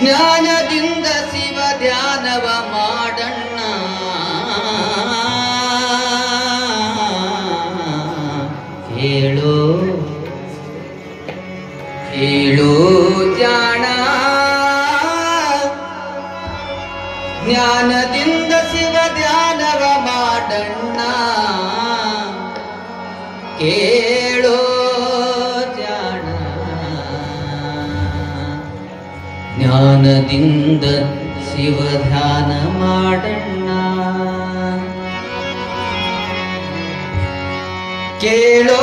ಜ್ಞಾನದಿಂದ ಶಿವ ಧ್ಯಾನವ ಮಾಡಣ್ಣ. ಹೇಳು ಹೇಳು ಜಾಣ ಜ್ಞಾನದಿಂದ ಶಿವ ಧ್ಯಾನವ ಮಾಡಣ್ಣ. ಕೇಳೋ ಜ್ಞಾನದಿಂದ ಶಿವ ಧ್ಯಾನ ಮಾಡಣ್ಣ. ಕೇಳೋ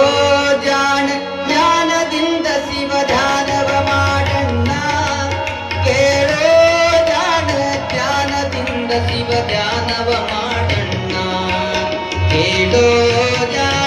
ಜಾಣ ಧ್ಯಾನದಿಂದ ಶಿವ ಧ್ಯಾನವ ಮಾಡಣ್ಣ. ಕೇಳೋ ಜಾಣ ಧ್ಯಾನದಿಂದ ಶಿವ ಧ್ಯಾನವ ಮಾಡಣ್ಣ. ಕೇಳೋ ಜಾಣ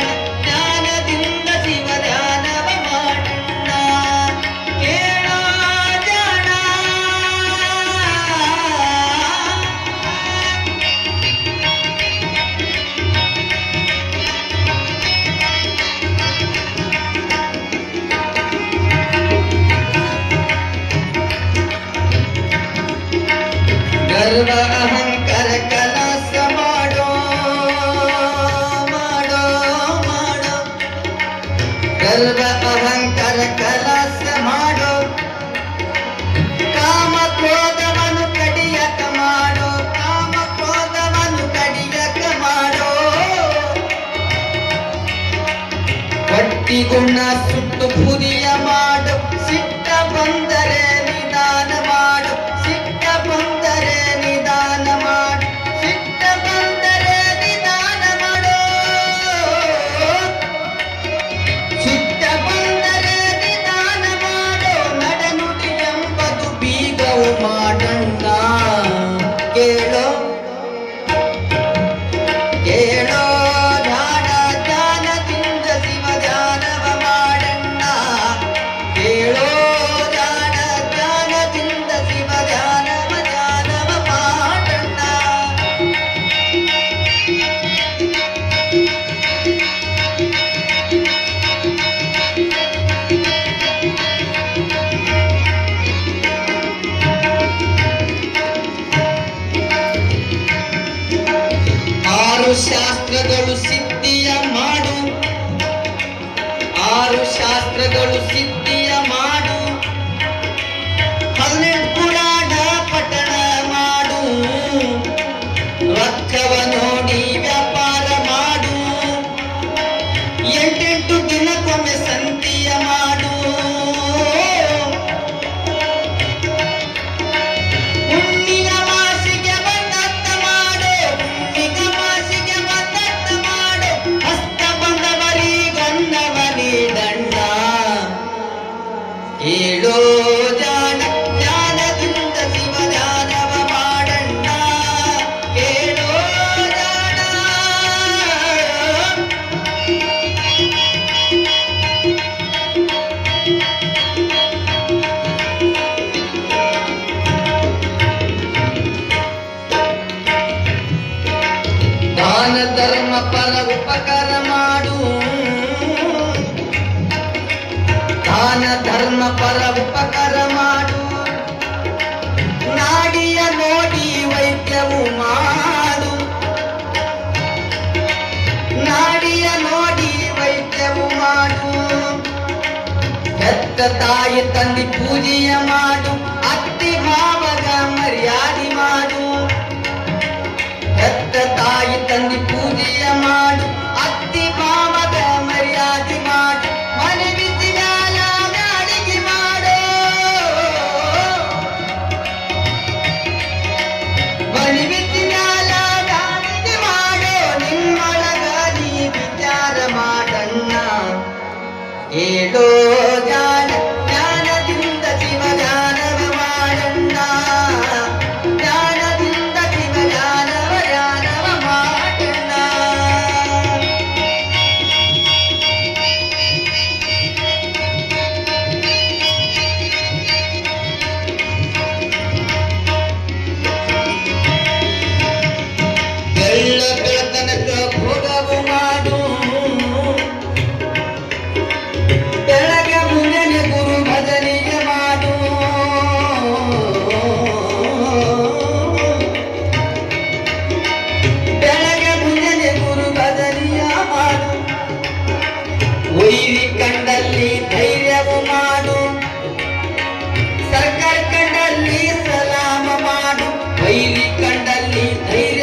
ಗರ್ವ ಅಹಂಕಾರ ಕಲಸ ಮಾಡೋ ಮಾಡೋ ಮಾಡೋ. ಗರ್ವ ಅಹಂಕಾರ ಕಲಸ ಮಾಡೋ. ಕಾಮ ಕ್ರೋಧವನ್ನು ಕಡಿಯಕ ಮಾಡೋ, ಕಾಮ ಕ್ರೋಧವನ್ನು ಕಡಿಯಕ ಮಾಡೋ. ಗಟ್ಟಿ ಗುಣ ಸುಟ್ಟು ಪುರಿಯ ಮಾಡು, ಸಿಟ್ಟ ಬಂದರೆ ನಿಧಾನ ಮಾಡು, ಸಿಟ್ಟ ಬಂದರೆ Another ದಾನ ಧರ್ಮ ಫಲ ಉಪಕಾರ ಮಾಡು ದಾನ ಧರ್ಮ ಫಲ ಉಪಕಾರ ಮಾಡು ನಾಡಿಯ ನೋಡಿ ವೈದ್ಯವು ಮಾಡು ನಾಡಿಯ ನೋಡಿ ವೈದ್ಯವು ಮಾಡು ಹೆತ್ತ ತಾಯಿ ತಂದೆ ಪೂಜೆಯ ಮಾಡು ಧೈರ್ಯ ಕಂಡಲ್ಲಿ ಧೈರ್ಯ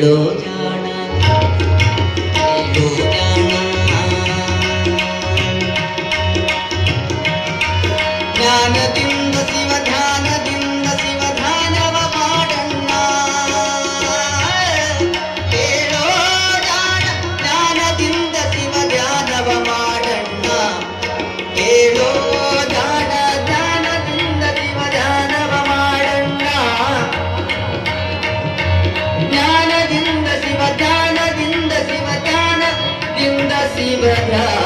ಕೇಳೋ ಜ್ಞಾನದಿಂದ